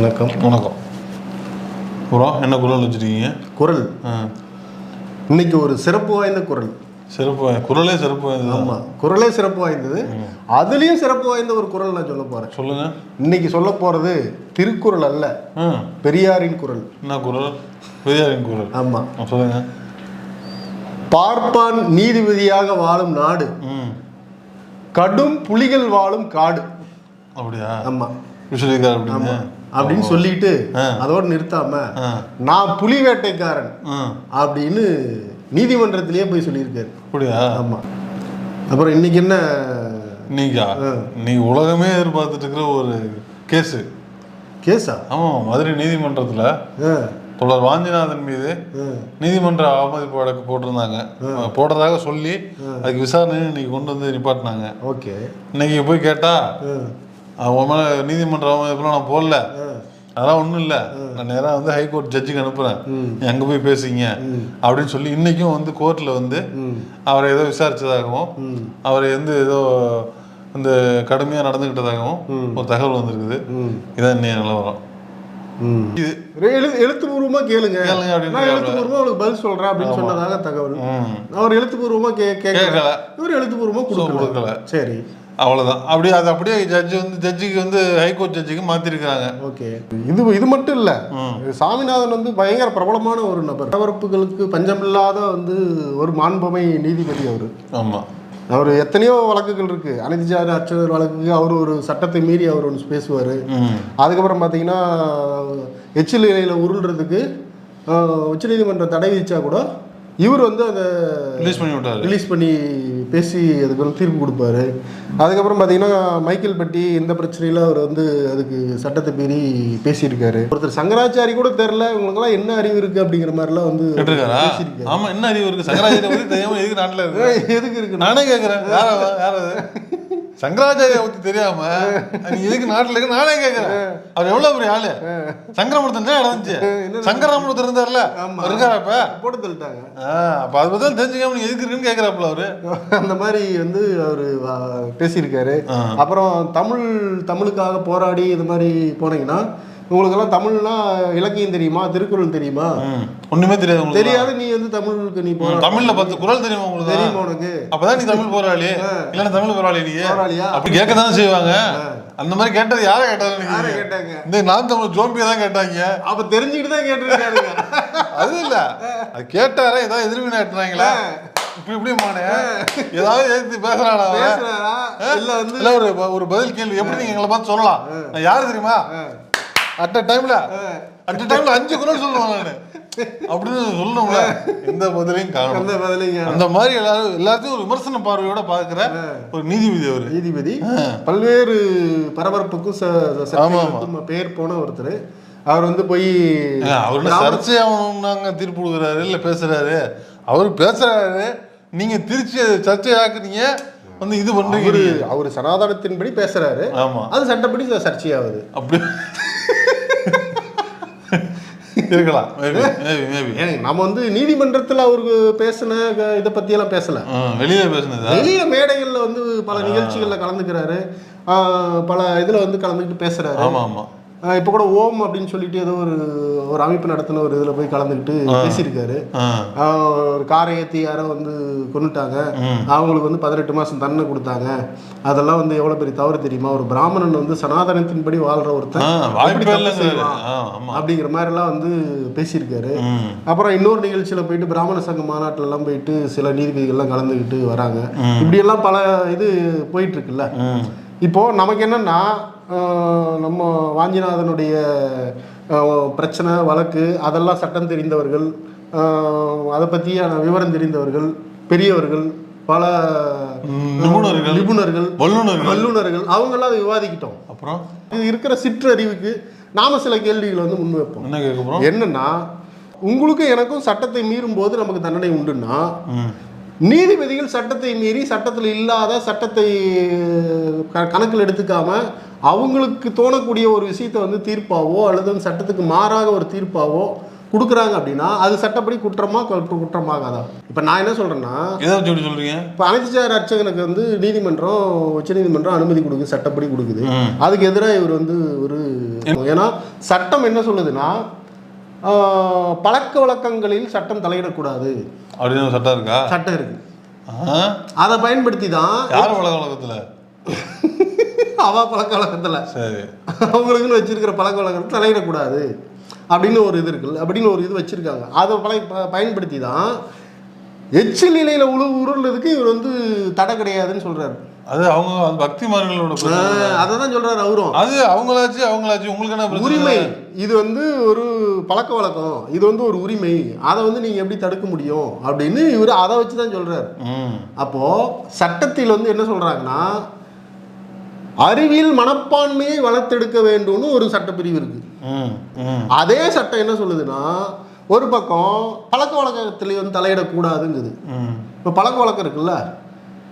வணக்கம். வணக்கம். அப்புறம் என்ன குரல் வச்சுருக்கீங்க குரல். இன்னைக்கு ஒரு சிறப்பு வாய்ந்த குரல். சிறப்பு குரலே சிறப்பு வாய்ந்தது? ஆமா குரலே சிறப்பு வாய்ந்தது. அதுலயும் சிறப்பு வாய்ந்த ஒரு குரல் நான் சொல்ல போறேன். சொல்லுங்க. இன்னைக்கு சொல்ல போறது திருக்குறள் அல்ல பெரியாரின் குரல். என்ன குரல்? பெரியாரின் குரல். ஆமா. ஆ, சொல்லுங்க. பார்ப்பான் நீதிபதியாக வாழும் நாடு கடும் புலிகள் வாழும் காடு. அப்படியா? ஆமா. இப்படி சொல்லியிருக்காரு அப்படின்னு? அப்படின்னு சொல்லிட்டு. அதோட நிறுத்தாம நான் புலி வேட்டைக்காரன் அப்படின்னு நீதிமன்றத்திலேயே போய் சொல்லியிருக்காரு. அப்படியா? ஆமா. அப்புறம் இன்னைக்கு என்ன? நீங்கா நீ உலகமே எதிர்பார்த்துட்டு இருக்கிற ஒரு கேஸு. கேஸா? ஆமாம் மதுரை நீதிமன்றத்தில் தொடர் வாஞ்சிநாதன் மீது. நீதிமன்ற அவமதிப்பு வழக்கு போட்டிருந்தாங்க. போடுறதாக சொல்லி அதுக்கு விசாரணை இன்னைக்கு கொண்டு வந்து நிப்பாட்டினாங்க. ஓகே. இன்னைக்கு போய் கேட்டா அவன் மேல நீதிமன்ற அவமதிப்புலாம் நான் போடல. அதெல்லாம் ஒன்றும் இல்லை. நான் நேராக வந்து ஹைகோர்ட் ஜட்ஜுக்கு அனுப்புகிறேன் அங்கே போய் பேசிங்க. அப்படின்னு சொல்லி இன்னைக்கும் வந்து கோர்ட்டில் வந்து அவரை ஏதோ விசாரிச்சதாகவும் ம் அவரை வந்து ஏதோ இந்த கடுமையாக நடந்துக்கிட்டதாகவும் ஒரு தகவல் வந்திருக்குது. இதான் இன்னைய நிலவரம். இது எழு எழுத்துப்பூர்வமா கேளுங்க. நான் எழுத்துப்பூர்வமா உங்களுக்கு பதில் சொல்றேன் அப்படின்னு சொன்னதாக தகவல். அவர் எழுத்துப்பூர்வமா கேட்கல. இவர் எழுத்துப்பூர்வமா கொடுக்கல. சரி. அவ்வளோதான் அப்படியே அது அப்படியே ஜட்ஜு வந்து ஜட்ஜுக்கு வந்து ஹைகோர்ட் ஜட்ஜுக்கு மாற்றிருக்காங்க ஓகே. இது இது மட்டும் இல்ல. சாமிநாதன் வந்து பயங்கர பிரபலமான ஒரு நபர். பரபரப்புகளுக்கு பஞ்சமில்லாத வந்து ஒரு மாண்புமை நீதிபதி அவர். ஆமாம் அவர் எத்தனையோ வழக்குகள் இருக்கு. அனைத்து அச்சர் வழக்குக்கு அவர் ஒரு சட்டத்தை மீறி அவர் ஒன்று பேசுவார். அதுக்கப்புறம் பார்த்தீங்கன்னா எச்சில் இலையில் உருள்றதுக்கு உச்சநீதிமன்றம் தடை விதிச்சா கூட இவர் வந்து அதை ரிலீஸ் பண்ணி விட்டாரு. ரிலீஸ் பண்ணி பேசி அதுக்கு வந்து தீர்ப்பு கொடுப்பாரு. அதுக்கப்புறம் பார்த்தீங்கன்னா மைக்கேல் பட்டி இந்த பிரச்சனையில அவர் வந்து அதுக்கு சட்டத்தை மீறி பேசியிருக்காரு. ஒருத்தர் சங்கராச்சாரி கூட தெரில இவங்களுக்கெல்லாம் என்ன அறிவு இருக்கு அப்படிங்கிற மாதிரிலாம் வந்து கேட்டிருக்காரா? பேசியிருக்காரு. ஆமா என்ன அறிவு இருக்கு? சங்கராச்சாரிய பத்தி தெரியாம எதுக்கு நாட்டுல இருக்கு? எதுக்கு இருக்கு? நானே கேக்குறேன். யார அவன்? சங்கராச்சாரிய பத்தி தெரியாம நீ எதுக்கு நாட்டுல இருக்கு? நானே கேக்குறேன். அவர் எவ்வளவு பெரிய ஆளு? சங்கரமூர்த்தன் என்ன நடந்துச்சு சங்கராமூர்த்தர் இருந்தார்ல? அவர் இருக்காரா இப்ப? போட்டு தள்ளிட்டாங்க. அப்ப அதை பத்தி தெரிஞ்சுக்காம நீ எதுக்கு இருக்குன்னு கேக்குறாப்புல அவரு. அந்த மாதிரி வந்து அவர் பேசியிருக்காரு. அப்புறம் தமிழ் தமிழுக்காக போராடி இது மாதிரி போனீங்கன்னா உங்களுக்கெல்லாம் தமிழ்னா இலக்கியம் தெரியுமா? திருக்குறள் தெரியுமா. ஒண்ணுமே தெரியாது உங்களுக்கு. தெரியாது நீ வந்து தமிழுக்கு நீ போரா தமிழ்ல பத்து குரல் தெரியுமா உங்களுக்கு? தெரியுமா உனக்கு? அப்பதான் நீ தமிழ் போராளி. இல்லன்னா தமிழ் போராளி நீ? அப்படி கேட்க தானே செய்வாங்க அந்த மாதிரி கேட்டது யாரை கேட்டாரு யாரை கேட்டாங்க? இந்த நான் தமிழ் ஜோம்பியை தான் கேட்டாங்க. அப்ப தெரிஞ்சுக்கிட்டு தான் கேட்டிருக்காருங்க. அது இல்ல. அது கேட்டாரா ஏதாவது எதிர்வினாட்டுறாங்களா இப்படி இப்படி மானே ஏதாவது எதிர்த்து? பேசுறாரா? இல்ல வந்து இல்ல ஒரு ஒரு பதில் கேள்வி. எப்படி நீங்க எங்களை பார்த்து சொல்லலாம்? நான் யாரு தெரியுமா? அட் அ டைம்ல அட் அ டைம்ல அஞ்சு குரல் சொல்லுவேன் நானு அப்படின்னு சொல்லணும்ல எந்த பதிலையும் காணும். அந்த பதிலைங்க அந்த மாதிரி எல்லாரும் எல்லாத்தையும் ஒரு விமர்சன பார்வையோட பாக்குற ஒரு நீதிபதி அவரு. நீதிபதி. பல்வேறு பரபரப்புக்கும் பெயர் போன ஒருத்தர். அவர் வந்து போய் அவரு சர்ச்சை ஆகணும்னாங்க தீர்ப்பு கொடுக்குறாரு இல்ல பேசுறாரு. அவர் பேசுறாரு. நீங்க திருச்சி அதை சர்ச்சையாக்குறீங்க வந்து இது பண்றீங்க அவரு சனாதனத்தின்படி பேசுறாரு. ஆமா. அது சட்டப்படி சர்ச்சையாகுது. அப்படி இருக்கலாம். நம்ம வந்து நீதிமன்றத்துல அவருக்கு பேசின இதை பத்தி எல்லாம் பேசல. வெளியில பேசுனதா வெளியில மேடைகள்ல வந்து பல நிகழ்ச்சிகள்ல கலந்துக்கிறாரு. பல இதுல வந்து கலந்துக்கிட்டு பேசுறாரு. ஆமா ஆமா. ஆஹ் இப்ப கூட ஓம் அப்படின்னு சொல்லிட்டு ஏதோ ஒரு ஒரு அமைப்பு நடத்தின ஒரு இதுல போய் கலந்துக்கிட்டு பேசியிருக்காரு. ஒரு காரை ஏற்றி யாரோ வந்து கொண்டுட்டாங்க அவங்களுக்கு வந்து பதினெட்டு மாதம் தண்டனை கொடுத்தாங்க. அதெல்லாம் வந்து எவ்வளோ பெரிய தவறு தெரியுமா? ஒரு பிராமணன் வந்து சனாதனத்தின்படி வாழ்ற ஆ, ஒருத்தன் அப்படிங்கிற மாதிரிலாம் வந்து பேசியிருக்காரு. அப்புறம் இன்னொரு நிகழ்ச்சியில் போயிட்டு பிராமண சங்க மாநாட்டுல எல்லாம் போயிட்டு சில நீதிபதிகள்லாம் கலந்துக்கிட்டு வராங்க. இப்படியெல்லாம் பல இது போயிட்டு இருக்குல்ல. ம். இப்போ நமக்கு என்னன்னா நம்ம வாஞ்சிநாதனுடைய பிரச்சனை வழக்கு அதெல்லாம் சட்டம் தெரிந்தவர்கள் அதை பற்றியான விவரம் தெரிந்தவர்கள் பெரியவர்கள் பல நிபுணர்கள். நிபுணர்கள் வல்லுநர்கள். வல்லுநர்கள் அவங்கெல்லாம் அதை விவாதிக்கிட்டோம். அப்புறம்? இது இருக்கிற சிற்றறிவுக்கு நாம சில கேள்விகளை வந்து முன்வைப்போம் என்ன கேட்க என்னன்னா உங்களுக்கும் எனக்கும் சட்டத்தை மீறும் போது நமக்கு தண்டனை உண்டுன்னா நீதிபதிகள் சட்டத்தை மீறி சட்டத்தில் இல்லாத சட்டத்தை க- கணக்கில் எடுத்துக்காம அவங்களுக்கு தோணக்கூடிய ஒரு விஷயத்தை வந்து தீர்ப்பாவோ அல்லது சட்டத்துக்கு மாறாக ஒரு தீர்ப்பாவோ கொடுக்குறாங்க அப்படின்னா அது சட்டப்படி குற்றமா குற்ற- குற்றமாகாதா? இப்போ நான் என்ன சொல்றேன்னா எதை எப்படி சொல்றீங்க? இப்போ அனைத்துச்சார் அர்ச்சகனுக்கு வந்து நீதிமன்றம் உச்சநீதிமன்றம் அனுமதி கொடுக்குது சட்டப்படி கொடுக்குது. அதுக்கு எதிராக இவர் வந்து ஒரு ஏன்னா சட்டம் என்ன சொல்லுதுன்னா பழக்க வழக்கங்களில் சட்டம் தலையிடக்கூடாது. அப்படின்னு சட்டம் இருக்கா? சட்டம் இருக்கு? அதை பயன்படுத்தி தான் யார் உலக உலகத்துல அவ பழக்க வழக்கத்தில். சரி. அவங்களுக்குன்னு வச்சிருக்கிற பழக்க வழக்கத்தை தலையிடக்கூடாது. அப்படின்னு ஒரு இது இருக்குல்ல அப்படின்னு ஒரு இது வச்சிருக்காங்க. அதை பழ பயன்படுத்தி தான் எச்சில் நிலையில உழு உருள்றதுக்கு இவர் வந்து தடை கிடையாதுன்னு சொல்றாரு. அது அவங்க பக்திமார்களோட அதை தான் சொல்றாரு அவரும். அது அவங்களாச்சு அவங்களாச்சு. உங்களுக்கு என்ன உரிமை. இது வந்து ஒரு பழக்க வழக்கம். இது வந்து ஒரு உரிமை. அதை வந்து நீங்க எப்படி தடுக்க முடியும்? அப்படின்னு இவர் அதை வச்சு தான் சொல்றாரு அப்போ சட்டத்தில் வந்து என்ன சொல்றாங்கன்னா அறிவியல் மனப்பான்மையை வளர்த்தெடுக்க வேண்டும்னு ஒரு சட்டப்பிரிவு இருக்கு. அதே சட்டம் என்ன சொல்லுதுன்னா ஒரு பக்கம் பழக்க வழக்கத்துல வந்து தலையிடக்கூடாதுங்குது. இப்போ பழக்க வழக்கம் இருக்குல்ல?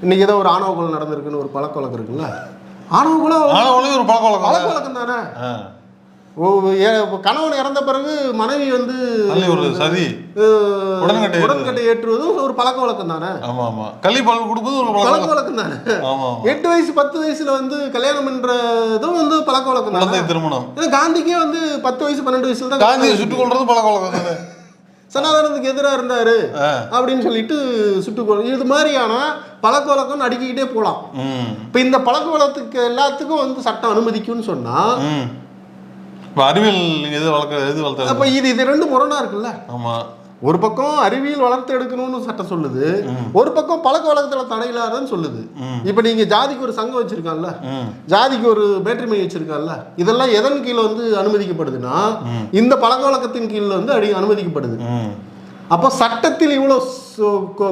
இன்னைக்கு ஏதோ ஒரு ஆணவ கொலை நடந்திருக்குன்னு ஒரு பழக்க வழக்கம் இருக்குல்ல? ஆணவ கொலை? ஒரு பழக்க பழக்க வழக்கம் வழக்கம் தானே கணவன் இறந்த பிறகு மனைவி வந்து ஒரு சதி. உடன்கட்டை ஏற்றுவது. உடன்கட்டை ஏற்றுவதும் ஒரு பழக்க வழக்கம் தானே? ஆமா ஆமா. கள்ளி பால் கொடுப்பது ஒரு பழக்க வழக்கம். வழக்கம் தானே? எட்டு வயசு பத்து வயசுல வந்து கல்யாணம் பண்றதும் வந்து பழக்க வழக்கம் தானே? திருமணம். காந்திக்கே வந்து பத்து வயசு பன்னெண்டு வயசுல தான் காந்தியை சுட்டுக் கொள்றது பழக்க வழக்கம் தானே? சனாதனத்துக்கு எதிராக இருந்தாரு. அப்படின்னு சொல்லிட்டு சுட்டுக்கொள் இது மாதிரியான பழக்க வழக்கம் அடுக்கிக்கிட்டே போகலாம் இப்போ இந்த பழக்க வழக்கத்துக்கு எல்லாத்துக்கும் வந்து சட்டம் அனுமதிக்கும்னு சொன்னா ம். இப்போ அறிவியல் எது வளர்க்க எது அப்போ வளர்த்த இது இது ரெண்டு முரணா இருக்குல்ல? ஆமா. ஒரு பக்கம் அறிவியல் வளர்த்து எடுக்கணும்னு சட்டம் சொல்லுது. ஒரு பக்கம் பழக்க வழக்கத்துல தடையில்லாதன்னு சொல்லுது. இப்போ நீங்க ஜாதிக்கு ஒரு சங்கம் வச்சிருக்கான்ல ம். ஜாதிக்கு ஒரு வேற்றுமை வச்சிருக்கான்ல இதெல்லாம் எதன் கீழே வந்து அனுமதிக்கப்படுதுன்னா. இந்த பழக்க வழக்கத்தின் கீழ் வந்து அடி அனுமதிக்கப்படுது. அப்போ சட்டத்தில் இவ்வளோ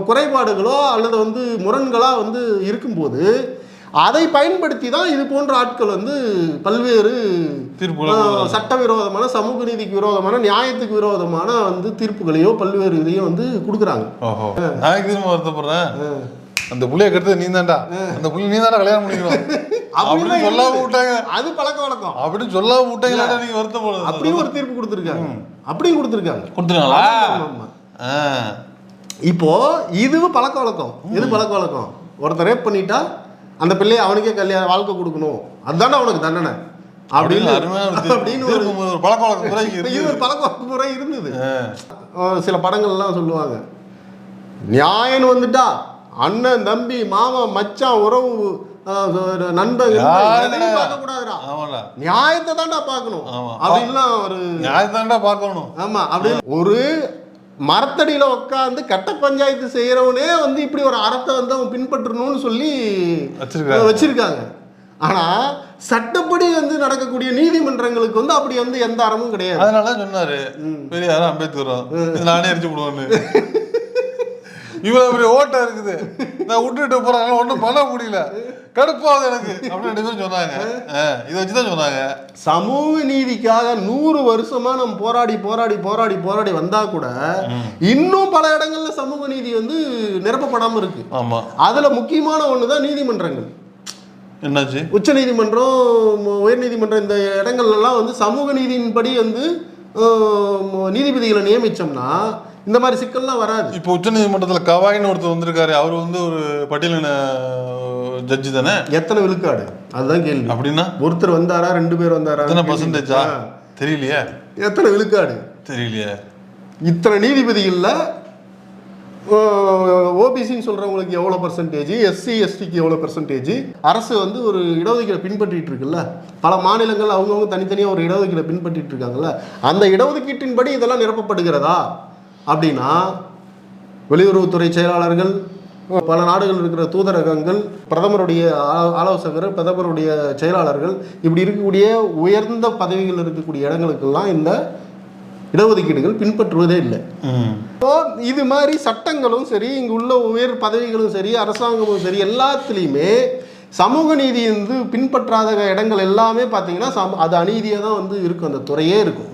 குறைபாடுகளோ அல்லது வந்து முரண்களா வந்து இருக்கும்போது அதை பயன்படுத்தி தான் இது போன்ற ஆட்கள் வந்து பல்வேறு. சட்டவிரோதமான சமூக நீதிக்கு விரோதமான நியாயத்துக்கு விரோதமான வந்து தீர்ப்புகளையோ பல்வேறு இதையோ வந்து கொடுக்குறாங்க. நான் வருத்தப்படுறேன். அந்த புள்ளைய கெடுத்தது நீ தான்டா அந்த புள்ளி நீ தான்டா கல்யாணம் பண்ணிக்கணும் அப்படின்னு சொல்லாம. விட்டாங்க. அது பழக்க வழக்கம். அப்படின்னு சொல்லாம விட்டாங்களா நீங்க வருத்தப்படுறது? அப்படியும் ஒரு தீர்ப்பு கொடுத்துருக்காங்க. அப்படியும் கொடுத்துருக்காங்க. ஆ. இப்போ இதுவும் பழக்க வழக்கம். இது பழக்க வழக்கம்? ஒருத்தர் ரேப் பண்ணிட்டா அந்த பிள்ளைய அவனுக்கே கல்யாணம் வாழ்க்கை கொடுக்கணும். அதுதானே அவனுக்கு தண்டனை. அப்படின்னு. அப்படின்னு ஒரு ஒரு பழக்க வழக்க முறை இங்க இது இருக்குது. ஒரு பழக்க வழக்க முறை இருந்தது. சில படங்கள்லாம் சொல்லுவாங்க. நியாயன்னு வந்துட்டா அண்ணன் தம்பி மாமா மச்சான் உறவு நண்பன் நியாயத்தை தான்டா பார்க்கணும். அப்படின்லாம் ஒரு நியாயத்தாண்டா பார்க்கணும். ஆமா அப்படி ஒரு மரத்தடியில உட்காந்து கட்ட பஞ்சாயத்து செய்யறவனே வந்து இப்படி ஒரு அறத்தை வந்து அவன் பின்பற்றணும்னு சொல்லி வச்சிருக்காங்க. வச்சிருக்காங்க. ஆனா சட்டப்படி வந்து நடக்கக்கூடிய நீதிமன்றங்களுக்கு வந்து அப்படி வந்து எந்த அறமும் கிடையாது. அதனால தான் சொன்னாரு பெரியாரும் அம்பேத்கரும் இது நானே அடிச்சு விடுவேன்னு இவ்வளவு பெரிய ஓட்டம் இருக்குது. நான் விட்டுட்டு போறேன் ஒன்றும் பண்ண முடியல. கடுப்பாகுது எனக்கு. அப்படின்னு ரெண்டு பேரும் சொன்னாங்க. இதை வச்சு தான் சொன்னாங்க. சமூக நீதிக்காக நூறு வருஷமா நம்ம போராடி போராடி போராடி போராடி வந்தா கூட இன்னும் பல இடங்கள்ல சமூக நீதி வந்து நிரப்பப்படாம இருக்கு. ஆமா. அதுல முக்கியமான ஒண்ணுதான் நீதிமன்றங்கள். என்னாச்சு? உச்ச நீதிமன்றம் உயர் நீதிமன்றம் இந்த இடங்கள்லாம் வந்து சமூக நீதியின்படி வந்து நீதிபதிகளை நியமிச்சோம்னா இந்த மாதிரி சிக்கல்லாம் வராது. இப்போ உச்ச நீதிமன்றத்துல கவாயின்னு ஒருத்தர் வந்திருக்காரு. அவர் வந்து ஒரு பட்டியலின ஜட்ஜி தானே? எத்தனை விழுக்காடு? அதுதான் கேள்வி. அப்படின்னா? ஒருத்தர் வந்தாரா? ரெண்டு பேர் வந்தாரா? எத்தனை பர்சன்டேஜா தெரியலையே. எத்தனை விழுக்காடு? தெரியலையே. இத்தனை நீதிபதிகளில் ஓபிசின்னு சொல்கிறவங்களுக்கு எவ்வளோ பர்சன்டேஜ் எஸ்சி எஸ்டிக்கு எவ்வளோ பர்சன்டேஜ் அரசு வந்து ஒரு இடஒதுக்கீடை பின்பற்றிட்டு இருக்குல்ல. பல மாநிலங்கள் அவங்கவுங்க தனித்தனியாக ஒரு இடஒதுக்கீடை பின்பற்றிட்டு இருக்காங்கல்ல. அந்த இடஒதுக்கீட்டின்படி இதெல்லாம் நிரப்பப்படுகிறதா? அப்படின்னா வெளியுறவுத்துறை செயலாளர்கள் பல நாடுகள் இருக்கிற தூதரகங்கள் பிரதமருடைய ஆலோசகர் பிரதமருடைய செயலாளர்கள் இப்படி இருக்கக்கூடிய உயர்ந்த பதவிகள் இருக்கக்கூடிய இடங்களுக்கெல்லாம் இந்த இடஒதுக்கீடுகள் பின்பற்றுவதே இல்லை. இப்போ இது மாதிரி சட்டங்களும் சரி இங்க உள்ள உயர் பதவிகளும் சரி அரசாங்கமும் சரி எல்லாத்துலேயுமே சமூக நீதி வந்து பின்பற்றாத இடங்கள் எல்லாமே பார்த்தீங்கன்னா அது அநீதியாக தான் வந்து இருக்கும் அந்த துறையே இருக்கும்.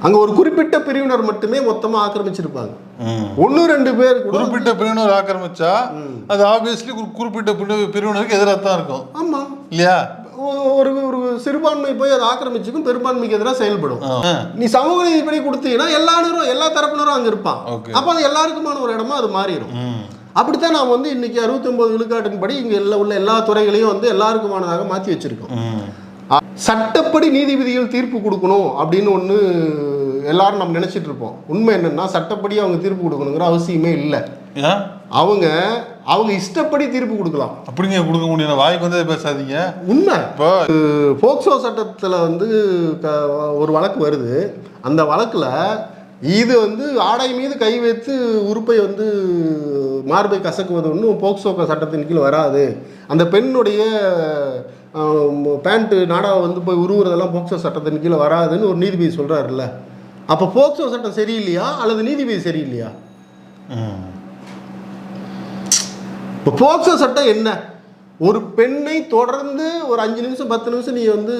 அங்கே ஒரு குறிப்பிட்ட பிரிவினர் மட்டுமே மொத்தமாக ஆக்கிரமிச்சிருப்பாங்க. ம். ஒன்று ரெண்டு பேர் குறிப்பிட்ட பிரிவினர் ஆக்கிரமிச்சா அது ஆப்வியஸ்லி குறிப்பிட்ட பிரிவு- பிரிவினருக்கு எதிராக தான் இருக்கும். ஆமாம் இல்லையா? ஒரு ஒரு சிறுபான்மை போய் அதை ஆக்கிரமிச்சுக்கும் பெரும்பான்மைக்கு எதிராக செயல்படும். நீ சமூக நீதிப்படி கொடுத்தீங்கன்னா எல்லாரும் எல்லா தரப்பினரும் அங்க இருப்பான். அப்போ அது எல்லாருக்குமான ஒரு இடமா அது மாறிடும். அப்படித்தான் நாம் வந்து இன்னைக்கு 69 விழுக்காட்டின்படி இங்க எல்லா உள்ள எல்லா துறைகளையும் வந்து எல்லாருக்குமானதாக மாத்தி வச்சிருக்கோம். சட்டப்படி நீதிபதிகள் தீர்ப்பு கொடுக்கணும் அப்படின்னு ஒன்று எல்லாரும் நம்ம நினைச்சிட்டு இருப்போம். உண்மை என்னன்னா சட்டப்படி அவங்க தீர்ப்பு கொடுக்கணுங்கிற அவசியமே இல்லை. அவங்க அவங்க இஷ்டப்படி தீர்ப்பு கொடுக்கலாம். அப்படிங்க கொடுக்க முடியும் வாய்க்கு வந்தே பேசாதீங்க. உண்மை. இப்போ போக்சோ சட்டத்தில் வந்து ஒரு வழக்கு வருது. அந்த வழக்கில் இது வந்து ஆடை மீது கை வைத்து உறுப்பை வந்து மார்பை கசக்குவது ஒன்றும் போக்சோ சட்டத்தின் கீழ் வராது. அந்த பெண்ணுடைய பேண்ட்டு நாடாவை வந்து போய் உருவுறதெல்லாம் போக்சோ சட்டத்தின் கீழ் வராதுன்னு ஒரு நீதிபதி சொல்கிறாருல்ல அப்போ போக்சோ சட்டம் சரியில்லையா? அல்லது நீதிபதி சரியில்லையா. இப்போ போக்சோ சட்டம் என்ன? ஒரு பெண்ணை தொடர்ந்து ஒரு அஞ்சு நிமிஷம் பத்து நிமிஷம் நீ வந்து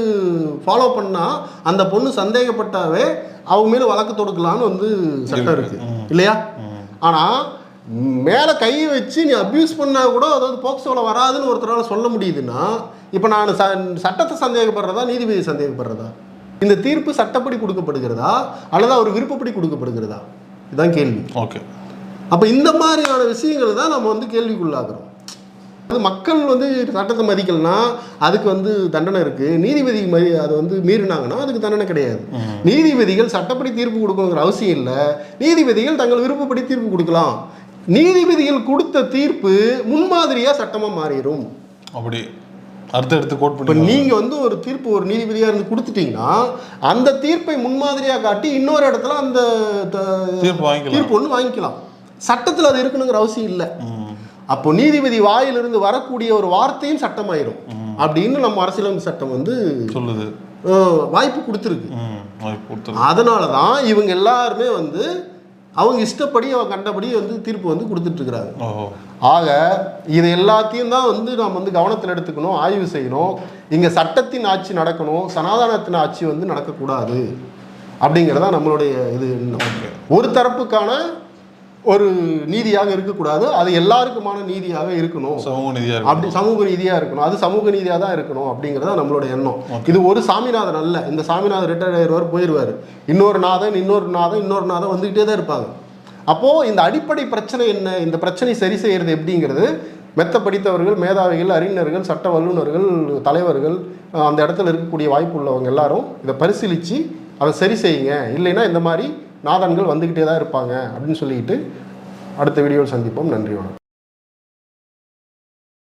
ஃபாலோ பண்ணா அந்த பொண்ணு சந்தேகப்பட்டாவே அவங்க மேல வழக்கு தொடுக்கலாம்னு வந்து சட்டம் இருக்கு. இல்லையா? ஆனா மேலே கை வச்சு நீ அப்யூஸ் பண்ணா கூட அதாவது போக்சோவில் வராதுன்னு ஒருத்தரால சொல்ல முடியுதுன்னா இப்போ நான் ச சட்டத்தை சந்தேகப்படுறதா நீதிபதி சந்தேகப்படுறதா? இந்த தீர்ப்பு சட்டப்படி கொடுக்கப்படுகிறதா? அல்லது அவர் விருப்பப்படி கொடுக்கப்படுகிறதா? இதுதான் கேள்வி. ஓகே அப்போ இந்த மாதிரியான விஷயங்கள் தான் நம்ம வந்து கேள்விக்குள்ளாகிறோம் அது மக்கள் வந்து சட்டத்தை மதிக்கலனா அதுக்கு வந்து தண்டனை இருக்கு. நீதிபதி மதி அதை வந்து மீறினாங்கன்னா அதுக்கு தண்டனை கிடையாது. நீதிபதிகள் சட்டப்படி தீர்ப்பு கொடுக்கணுங்கிற அவசியம் இல்லை. நீதிபதிகள் தங்கள் விருப்பப்படி தீர்ப்பு கொடுக்கலாம். நீதிபதிகள் கொடுத்த தீர்ப்பு முன்மாதிரியா சட்டமா மாறிடும். அப்படி. அடுத்து எடுத்து கோட் இப்போ பண்ணி நீங்க வந்து ஒரு தீர்ப்பு ஒரு நீதிபதியா இருந்து கொடுத்துட்டீங்கன்னா அந்த தீர்ப்பை முன்மாதிரியா காட்டி இன்னொரு இடத்துல அந்த தீர்ப்பு ஒன்று வாங்கிக்கலாம். சட்டத்தில் அது இருக்கணுங்கிற அவசியம் இல்லை. அப்போ நீதிபதி வாயிலிருந்து வரக்கூடிய ஒரு வார்த்தையும் சட்டமாயிரும். அப்படின்னு நம்ம அரசியலமைப்பு சட்டம் வந்து சொல்லுது. வாய்ப்பு கொடுத்துருக்கு. அதனால தான் இவங்க எல்லாருமே வந்து அவங்க இஷ்டப்படி அவங்க கண்டபடி வந்து தீர்ப்பு வந்து ஓஹோ. ஆக இது எல்லாத்தையும் தான் வந்து நாம் வந்து கவனத்தில் எடுத்துக்கணும் ஆய்வு செய்யணும். இங்கே சட்டத்தின் ஆட்சி நடக்கணும் சனாதனத்தின் ஆட்சி வந்து நடக்கக்கூடாது. அப்படிங்கிறதா நம்மளுடைய இது. ஒரு தரப்புக்கான ஒரு நீதியாக இருக்கக்கூடாது. அது எல்லாருக்குமான நீதியாக இருக்கணும். சமூக நிதியா அப்படி சமூக ரீதியாக இருக்கணும். அது சமூக நீதியாக தான் இருக்கணும் அப்படிங்கிறதா நம்மளோட எண்ணம். இது ஒரு சாமிநாதன் அல்ல. இந்த சாமிநாதன் ரிட்டையர்ட் ஆயிடுவார் போயிடுவார் இன்னொரு நாதன் இன்னொரு நாதன் இன்னொரு நாதன் வந்துக்கிட்டே தான் இருப்பாங்க. அப்போது இந்த அடிப்படை பிரச்சனை என்ன? இந்த பிரச்சனை சரி செய்யறது எப்படிங்கிறது மெத்த படித்தவர்கள் மேதாவிகள் அறிஞர்கள் சட்ட வல்லுநர்கள் தலைவர்கள் அந்த இடத்துல இருக்கக்கூடிய வாய்ப்பு உள்ளவங்க எல்லாரும் இதை பரிசீலித்து அதை சரி செய்யுங்க. இல்லைன்னா இந்த மாதிரி நாதன்கள் வந்துக்கிட்டே தான் இருப்பாங்க அப்படின்னு சொல்லிட்டு அடுத்த வீடியோவில் சந்திப்போம். நன்றி வணக்கம்.